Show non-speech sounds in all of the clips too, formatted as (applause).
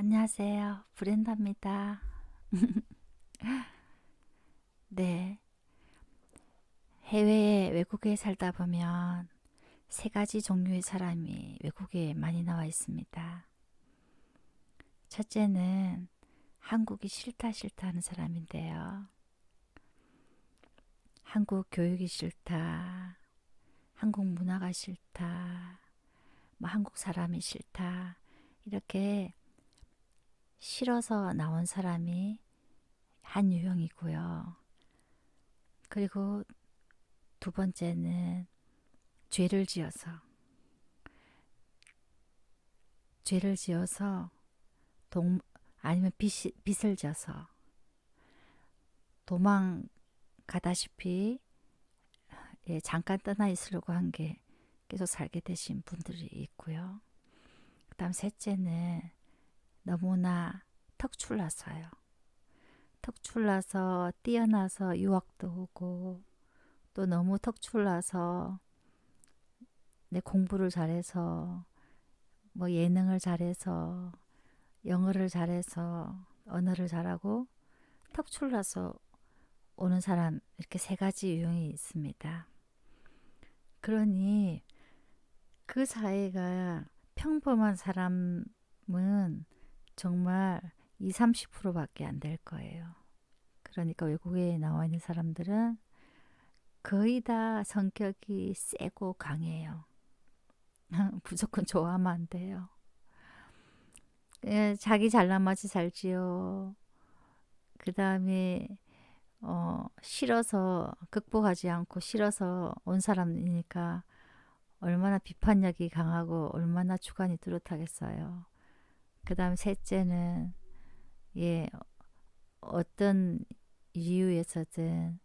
안녕하세요. 브렌다입니다. (laughs) 네. 해외에 외국에 살다 보면 세 가지 종류의 사람이 외국에 많이 나와 있습니다. 첫째는 한국이 싫다 싫다 하는 사람인데요. 한국 교육이 싫다. 한국 문화가 싫다. 뭐 한국 사람이 싫다. 이렇게 싫어서 나온 사람이 한 유형이고요. 그리고 두 번째는 죄를 지어서 죄를 지어서 동 아니면 빚, 빚을 져서 도망가다시피 예, 잠깐 떠나 있으려고 한 게 계속 살게 되신 분들이 있고요. 그다음 셋째는 너무나 턱출나서요. 턱출나서 뛰어나서 유학도 오고 또 너무 턱출나서 내 공부를 잘해서 뭐 예능을 잘해서 영어를 잘해서 언어를 잘하고 턱출나서 오는 사람 이렇게 세 가지 유형이 있습니다. 그러니 그 사회가 평범한 사람은 정말 2, 30%밖에 안 될 거예요. 그러니까 외국에 나와 있는 사람들은 거의 다 성격이 세고 강해요. (laughs) 무조건 좋아하면 안 돼요. 예, 자기 잘난 맛이 살지요. 그 다음에 어, 싫어서 극복하지 않고 싫어서 온 사람이니까 얼마나 비판력이 강하고 얼마나 주관이 뚜렷하겠어요. 그 다음 셋째는 예 어떤 이유에서든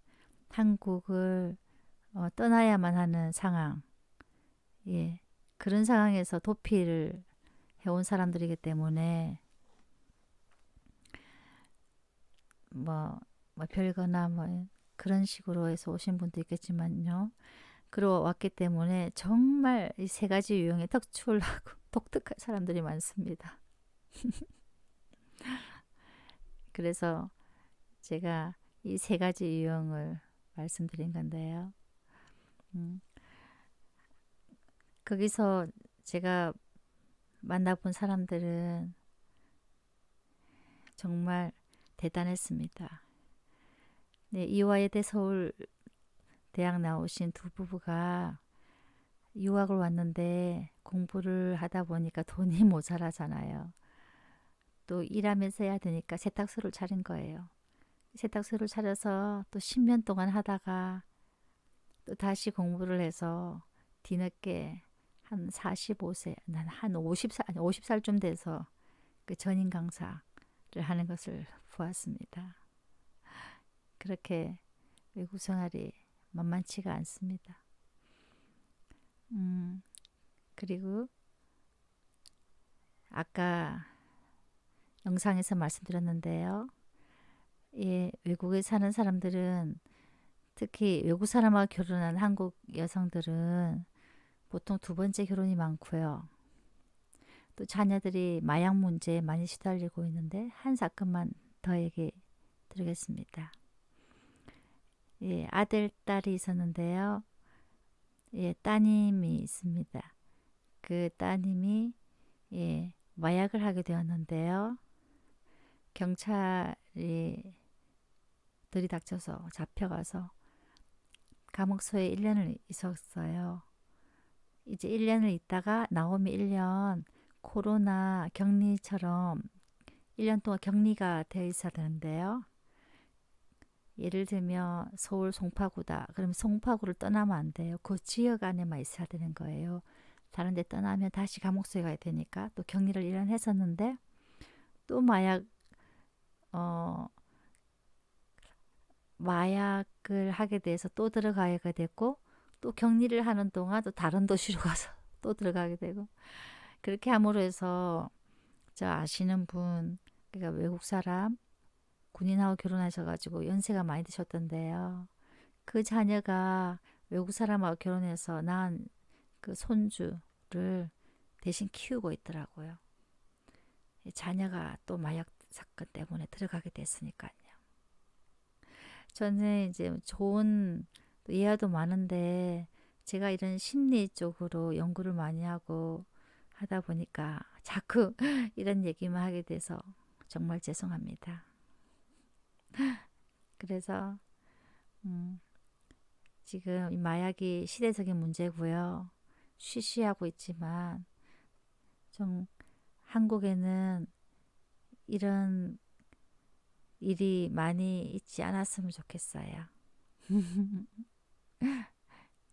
한국을 어, 떠나야만 하는 상황 예 그런 상황에서 도피를 해온 사람들이기 때문에 뭐, 뭐 별거나 뭐 그런 식으로 해서 오신 분도 있겠지만요. 그러 왔기 때문에 정말 이 세 가지 유형의 덕출하고 (laughs) 독특한 사람들이 많습니다. (laughs) 그래서 제가 이 세 가지 유형을 말씀드린 건데요. 음, 거기서 제가 만나본 사람들은 정말 대단했습니다. 네, 이화여대 서울 대학 나오신 두 부부가 유학을 왔는데 공부를 하다 보니까 돈이 모자라잖아요. 또 일하면서 해야 되니까 세탁소를 차린 거예요. 세탁소를 차려서 또 10년 동안 하다가 또 다시 공부를 해서 뒤늦게 한 45세, 난 한 50살, 아니 50살쯤 돼서 그 전임 강사를 하는 것을 보았습니다. 그렇게 외국 생활이 만만치가 않습니다. 음, 그리고 아까 영상에서 말씀드렸는데요. 예, 외국에 사는 사람들은 특히 외국 사람하고 결혼한 한국 여성들은 보통 두 번째 결혼이 많고요. 또 자녀들이 마약 문제에 많이 시달리고 있는데 한 사건만 더 얘기 드리겠습니다. 예, 아들, 딸이 있었는데요. 예, 따님이 있습니다. 그 따님이 예, 마약을 하게 되었는데요. 경찰이 들이닥쳐서 잡혀가서 감옥소에 1년을 있었어요. 이제 1년을 있다가 나오면 1년 코로나 격리처럼 1년 동안 격리가 되어 있어야 되는데요. 예를 들면 서울 송파구다. 그러면 송파구를 떠나면 안 돼요. 그 지역 안에만 있어야 되는 거예요. 다른 데 떠나면 다시 감옥소에 가야 되니까 또 격리를 1년 했었는데 또 마약 어 마약을 하게 돼서 또 들어가야 됐고 또 격리를 하는 동안 또 다른 도시로 (laughs) 가서 또 들어가게 되고 그렇게 함으로 해서 저 아시는 분 그러니까 외국 사람 군인하고 결혼하셔가지고 연세가 많이 드셨던데요. 그 자녀가 외국 사람하고 결혼해서 낳은 그 손주를 대신 키우고 있더라고요. 자녀가 또 마약 사건 때문에 들어가게 됐으니까요. 저는 이제 좋은 또 예화도 많은데 제가 이런 심리 쪽으로 연구를 많이 하고 하다 보니까 자꾸 (laughs) 이런 얘기만 하게 돼서 정말 죄송합니다. (laughs) 그래서 음, 지금 이 마약이 시대적인 문제고요. 쉬쉬하고 있지만 좀 한국에는 이런 일이 많이 있지 않았으면 좋겠어요. (laughs)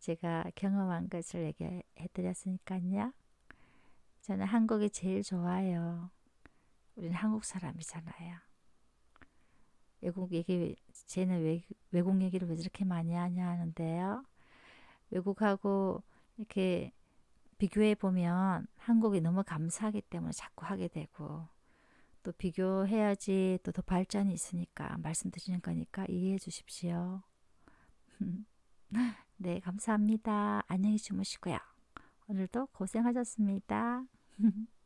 제가 경험한 것을 얘기해 드렸으니까요. 저는 한국이 제일 좋아요. 우리는 한국 사람이잖아요. 외국 얘기, 쟤는 외, 외국 얘기를 왜 저렇게 많이 하냐 하는데요. 외국하고 이렇게 비교해 보면 한국이 너무 감사하기 때문에 자꾸 하게 되고 또 비교해야지 또 더 발전이 있으니까 말씀드리는 거니까 이해해 주십시오. (laughs) 네, 감사합니다. 안녕히 주무시고요. 오늘도 고생하셨습니다. (laughs)